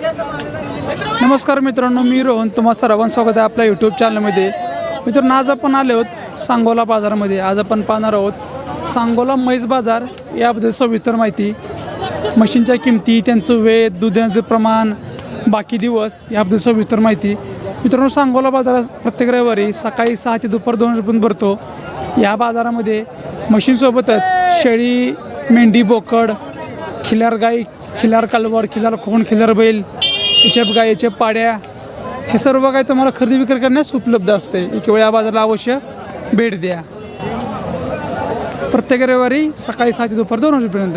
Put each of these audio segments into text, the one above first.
नमस्कार मित्रांनो मी रोहन. तुम्हा सर्वांचं स्वागत आहे आपल्या यूट्यूब चॅनलमध्ये मित्रांनो आज आपण आले आहोत सांगोला बाजारामध्ये. आज आपण पाहणार आहोत सांगोला म्हैस बाजार याबद्दल सविस्तर माहिती. मशीनच्या किमती त्यांचं वेळ दुधाचं प्रमाण बाकी दिवस याबद्दल सविस्तर माहिती. मित्रांनो सांगोला बाजारात प्रत्येक रविवारी सकाळी सहा ते दुपार दोन पण भरतो. या बाजारामध्ये मशीनसोबतच शेळी मेंढी बोकड खिलार गाई खिलार कालवार खिलार कोण खिलार बैल याच्या गाय याच्या पाड्या हे सर्व काय तुम्हाला खरेदी विक्री करण्यास उपलब्ध असते. एक वेळ या बाजाराला अवश्य भेट द्या. प्रत्येक रविवारी सकाळी सात ते दुपार दोन वाजेपर्यंत.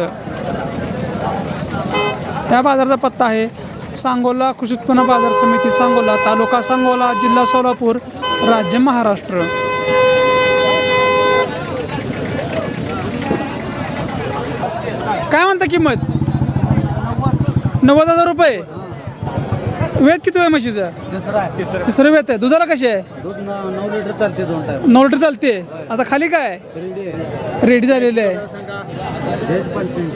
या बाजाराचा पत्ता आहे सांगोला कृषी उत्पन्न बाजार समिती सांगोला तालुका सांगोला जिल्हा सोलापूर राज्य महाराष्ट्र. काय म्हणता किंमत? नव्वद हजार रुपये. वेद किती आहे म्हशीचं? आहे. तिसरं. वेत आहे. दुधाला कशी आहे? दूध नऊ नऊ लिटर चालते दोन टाइम नऊ लिटर चालते. आता खाली काय? रेडी आहे. रेडी झालेले आहे. व्हेज पंचवीस.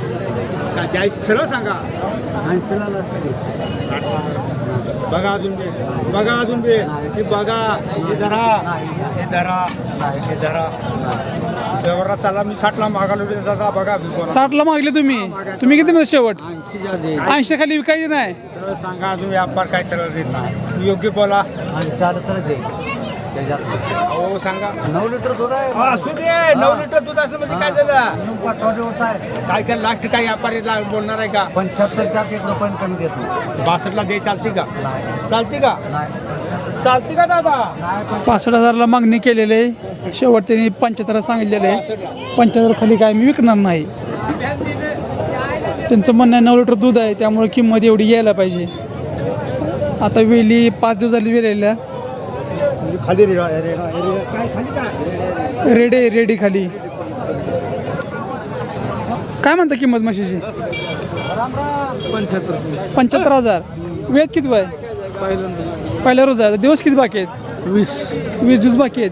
काय सरळ सांगा. ऐंशीला बघा अजून बी. बघा अजून बी. हे बघा. हे धरा हे धरा हे धरा व्यवहारात चालला मी साठला मागालो दादा बघा साठला मागले तुम्ही? तुम्ही किती म्हणता शेवट? ऐंशी खाली विकायची नाही. सरळ सांगा अजून व्यापार काय सरळ देत नाही. योग्य बोला. हो सांगा. नऊ लिटर दूध आहे. असू दे. नऊ लिटर दूध असं म्हणजे काय झालं? काय काय लास्ट काय व्यापारी बोलणार आहे का? पंच्याहत्तरच्या एक रुपयाने कमी देत नाही. बासष्टला दे चालते का? चालते का? चालते का दादा? पासष्ट हजारला मागणी केलेली आहे. शेवट त्यांनी पंच्याहत्तर सांगितलेलं आहे. पंच्याहत्तर खाली काय मी विकणार नाही. त्यांचं म्हणणं आहे नऊ लिटर दूध आहे त्यामुळे किंमत एवढी यायला पाहिजे. आता वेली पाच दिवस झाली वेलेल्या खाली का? रेडे रेडी खाली. काय म्हणता किंमत म्हशीची? पंच्याहत्तर हजार. वेद किती वय? पहिल्या रोज आहे. दिवस किती बाकी आहेत? वीस. वीस दिवस बाकी आहेत.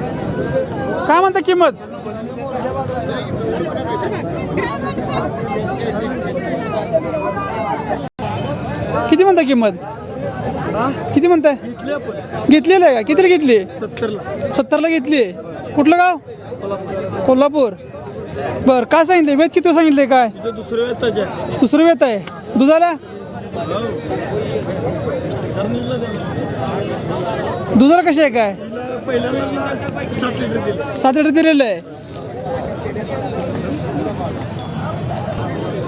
काय म्हणता किंमत? किती म्हणता किंमत? किती म्हणताय? घेतलेलं आहे का? कितीला घेतली? सत्तरला सत्तरला घेतली कुठलं गाव? कोल्हापूर. बर काय सांगितले वेद किती सांगितले काय? दुसरं वेत आहे. दुधाला? दुधाला कशी आहे काय? सात लिटर दिलेलं आहे.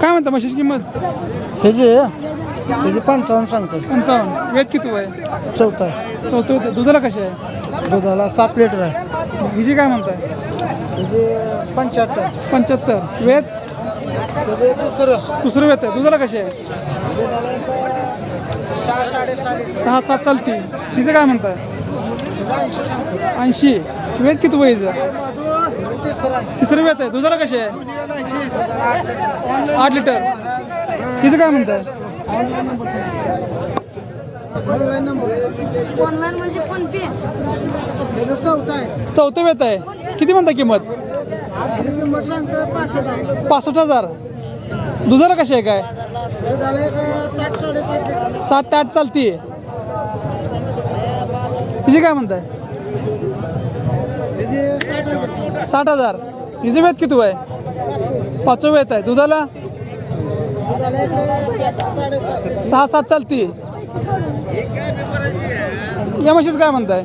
काय म्हणता म्हशीची किंमत? ह्याची ह्याची पंचावन्न सांगतो पंचावन्न. वेद किती आहे चौथा आहे. चौथं होतं. दुधाला कशी आहे? दुधाला सात लिटर आहे. हिची काय म्हणताय? ह्याची पंच्याहत्तर. पंच्याहत्तर. वेद? त्याचे दुसरं. दुसरं वेत आहे. दुधाला कशी आहे? सहा साडेसहा सहा सात चालते. हिचं काय म्हणताय? ऐंशी. वेद किती वयचं तिसरं वेत आहे. दुधाला कसे आहे? आठ लिटर. तिचं काय म्हणत आहे चौथं वेत आहे. किती म्हणता किंमत? पासष्ट हजार. दुधाला कशी आहे काय? सात ते आठ चालते हिचे काय म्हणताय? त्याची साठ हजार. हिचं वेत किती आहे पाचवं वेत आहे. दुधाला? सहा सात चालते. या म्हशीच काय म्हणताय?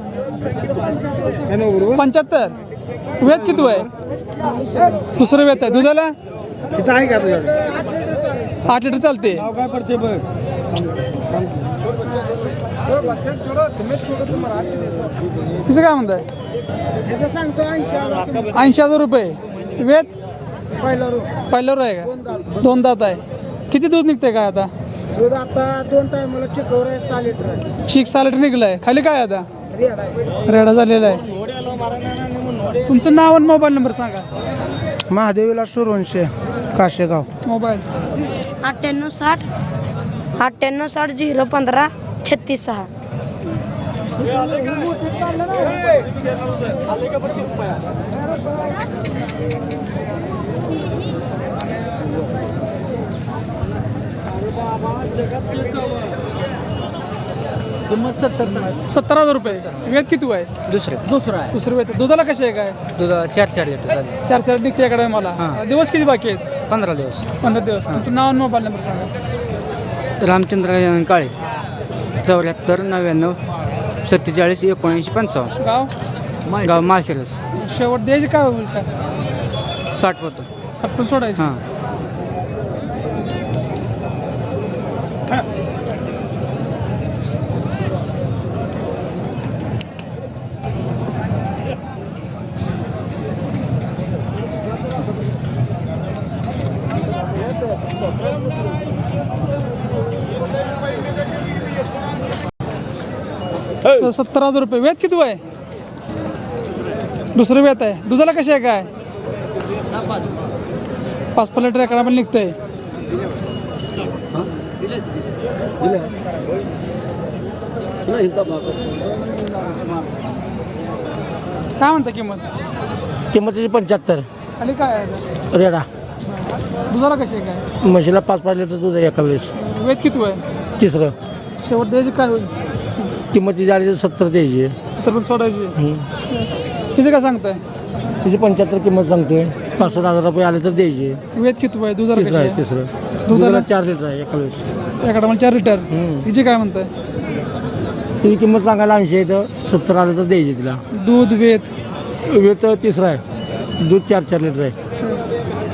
पंच्याहत्तर. वेत किती आहे दुसरं वेत आहे. दुधाला? आहे का आठ लिटर चालते. नाव काय म्हणताय? सांगतो ऐंशी हजार किंमत. ऐंशी हजार रुपये. वेत पहिला रुपये पहिल्यावर आहे का? दोन दात आहे. किती दूध निघते काय आता? दूध आता दोन टायमाला चिकवर आहे सहा लिटर आहे. चीक सालट निघलाय. खाली काय आता? रेड आहे. रेडा झालेला आहे. तुमचं नाव आणि मोबाईल नंबर सांगा. महादेवीला सुरवंशे काशेगाव. मोबाईल. अठ्ठ्याण्णव साठ अठ्ठ्याण्णव साठ झिरो पंधरा छत्तीस सहा. सत्तर हजार रुपये. वेद किती आहे दुसरे. दुसरं आहे. दुसरं वेद. दुधाला कसे आहे काय? दुधा चार चार लिटर चार चार निघते इकडे मला. दिवस किती बाकी आहेत? पंधरा दिवस. पंधरा दिवस. तुमचं नाव आणि मोबाईल नंबर सांगा. रामचंद्र काळे चौऱ्याहत्तर नव्याण्णव सत्तेचाळीस एकोणऐंशी पंचावन्न. गाव? गाव माळशिरस. शेवट द्यायचे काय होईल काय साठ होतं. आपण सोडायचं. हां. स- सत्तर हजार रुपये. वेद किती आहे दुसरं वेत आहे. दुधाला कसे आहे काय? पाच पाच लिटर एकडा पण निघतंय. काय म्हणता किंमत? किंमतीची पंच्याहत्तर. खाली काय? आहे रेडा. दुधाला कशी आहे काय? म्हशीला पाच पाच लिटर दूध आहे एका वेळेस. वेद किती आहे तिसरं. शेवट द्यायची काय होईल? किंमत आली तर सत्तर द्यायची. सत्तर पण सोडायची तिचं काय सांगताय? तिची पंच्याहत्तर किंमत सांगतोय. पाचशे हजार रुपये आले तर द्यायची. वेद किती आहे दुधाला तिसरं कशी आहे? आहे तिसरं दुधाला? चार लिटर आहे एका वेळेस. एकडा मला चार लिटर. हम्म. तिची काय म्हणताय? तिची किंमत सांगायला ऐंशी आहे तर सत्तर आलं तर द्यायची तिला. दूध वेद. वेत तिसरं आहे. दूध चार चार लिटर आहे.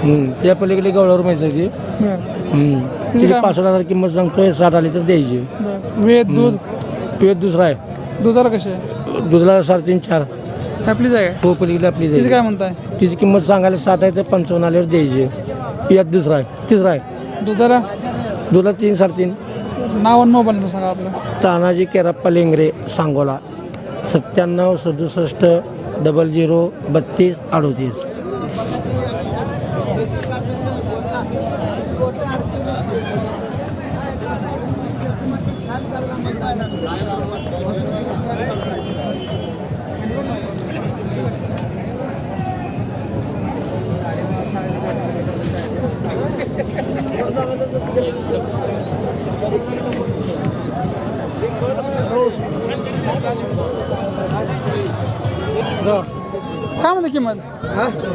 हम्म. त्या पलीकडे गवळावर म्हैस आहे ती. हम्म. तिची काय? हजार किंमत सांगतोय साठ आली तर द्यायची. वेद दूध. वेत दुसरा आहे. दुधाला कसे आहे? दुधाला साडेतीन चार. आपली जागा तो पलीकडे आपली तिची द्यायची काय म्हणताय? तिची किंमत सांगायला साठ आहे तर पंचावन्न आल्यावर द्यायची यात दुसरा आहे. तिसरा आहे. दुधाला? दुला तीन साडेतीन. नाव आणि मोबाईल नंबर सांगा आपलं. तानाजी केराप्पा लेंगरे सांगोला. सत्त्याण्णव सदुसष्ट डबल झिरो बत्तीस अडोतीस. काय म्हणते किंमत?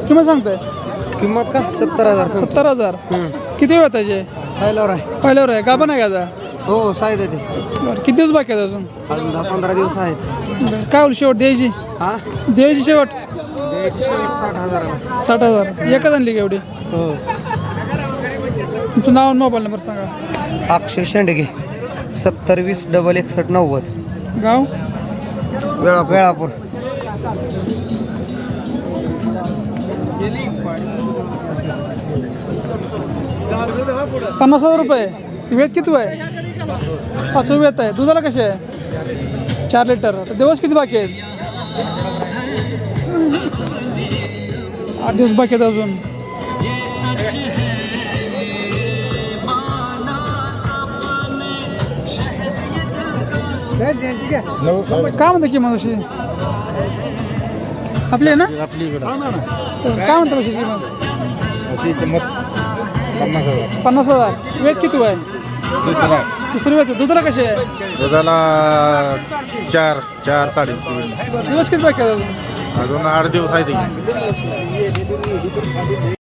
किंमत सांगताय? किंमत का? सत्तर हजार सत्तर हजार. किती वेळ त्याचे पहिल्यावर आहे. पहिल्यावर आहे. गाभण आहे का हो साहेब ते बरं किती दिवस बाकी आहेत अजून? अजून दहा पंधरा दिवस आहेत. बरं. काय होईल शेवट द्यायची? हा? द्यायची शेवट? द्यायची शेवट साठ हजाराला साठ हजार. एकच आणली का एवढी? हो. तुमचं नाव आणि मोबाईल नंबर सांगा. अक्षय शेंडगे सत्तर वीस डबल एकसष्ट नव्वद. गाव? वेळा वेळापूर. पन्नास हजार रुपये. वेत किती आहे? पाचवं वेत आहे. दुधाला कसे आहे? चार लिटर. आता दिवस किती बाकी आहेत? आठ दिवस बाकी आहेत अजून. काय म्हणते किंमत अशी? आपली ना? आपली काय म्हणते अशी किंमत पन्नास हजार. पन्नास हजार. वेत किती आहे दुसरा दुधाला कशी आहे? दुधाला चार चार साडेतीन दिवस किती बाकी अजून? आठ दिवस आहे